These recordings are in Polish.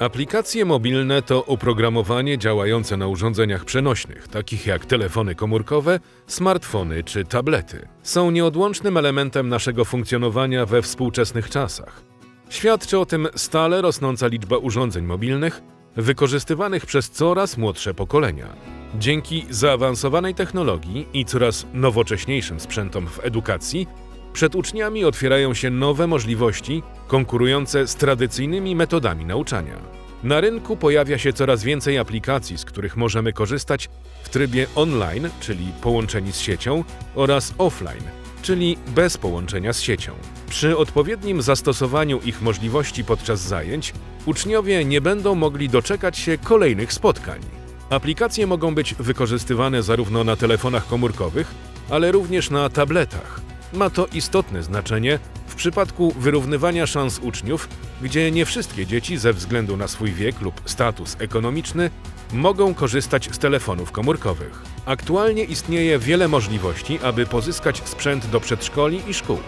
Aplikacje mobilne to oprogramowanie działające na urządzeniach przenośnych, takich jak telefony komórkowe, smartfony czy tablety. Są nieodłącznym elementem naszego funkcjonowania we współczesnych czasach. Świadczy o tym stale rosnąca liczba urządzeń mobilnych wykorzystywanych przez coraz młodsze pokolenia. Dzięki zaawansowanej technologii i coraz nowocześniejszym sprzętom w edukacji, przed uczniami otwierają się nowe możliwości konkurujące z tradycyjnymi metodami nauczania. Na rynku pojawia się coraz więcej aplikacji, z których możemy korzystać w trybie online, czyli połączeni z siecią, oraz offline, czyli bez połączenia z siecią. Przy odpowiednim zastosowaniu ich możliwości podczas zajęć, uczniowie nie będą mogli doczekać się kolejnych spotkań. Aplikacje mogą być wykorzystywane zarówno na telefonach komórkowych, ale również na tabletach. Ma to istotne znaczenie w przypadku wyrównywania szans uczniów, gdzie nie wszystkie dzieci ze względu na swój wiek lub status ekonomiczny mogą korzystać z telefonów komórkowych. Aktualnie istnieje wiele możliwości, aby pozyskać sprzęt do przedszkoli i szkół.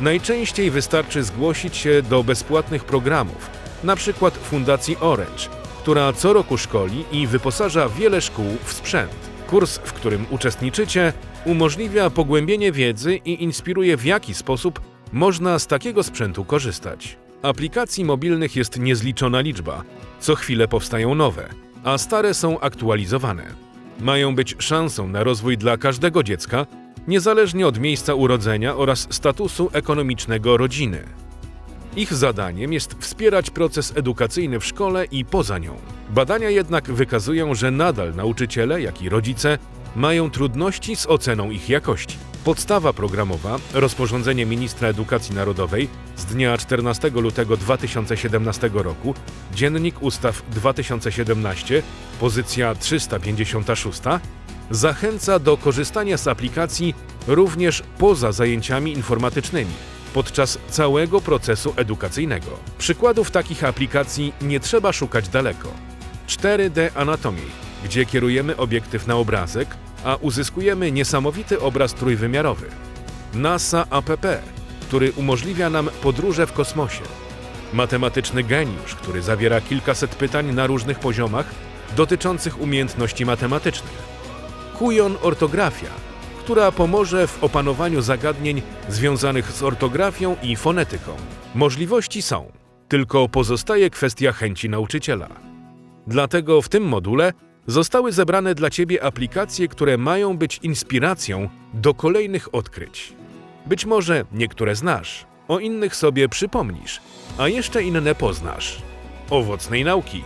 Najczęściej wystarczy zgłosić się do bezpłatnych programów, np. Fundacji Orange, która co roku szkoli i wyposaża wiele szkół w sprzęt. Kurs, w którym uczestniczycie, umożliwia pogłębienie wiedzy i inspiruje w jaki sposób można z takiego sprzętu korzystać. Aplikacji mobilnych jest niezliczona liczba. Co chwilę powstają nowe, a stare są aktualizowane. Mają być szansą na rozwój dla każdego dziecka, niezależnie od miejsca urodzenia oraz statusu ekonomicznego rodziny. Ich zadaniem jest wspierać proces edukacyjny w szkole i poza nią. Badania jednak wykazują, że nadal nauczyciele, jak i rodzice mają trudności z oceną ich jakości. Podstawa programowa, rozporządzenie ministra edukacji narodowej z dnia 14 lutego 2017 roku, Dziennik Ustaw 2017, pozycja 356, zachęca do korzystania z aplikacji również poza zajęciami informatycznymi podczas całego procesu edukacyjnego. Przykładów takich aplikacji nie trzeba szukać daleko. 4D Anatomy, gdzie kierujemy obiektyw na obrazek, a uzyskujemy niesamowity obraz trójwymiarowy. NASA APP, który umożliwia nam podróże w kosmosie. Matematyczny geniusz, który zawiera kilkaset pytań na różnych poziomach dotyczących umiejętności matematycznych. Kujon Ortografia, która pomoże w opanowaniu zagadnień związanych z ortografią i fonetyką. Możliwości są, tylko pozostaje kwestia chęci nauczyciela. Dlatego w tym module zostały zebrane dla Ciebie aplikacje, które mają być inspiracją do kolejnych odkryć. Być może niektóre znasz, o innych sobie przypomnisz, a jeszcze inne poznasz. Owocnej nauki!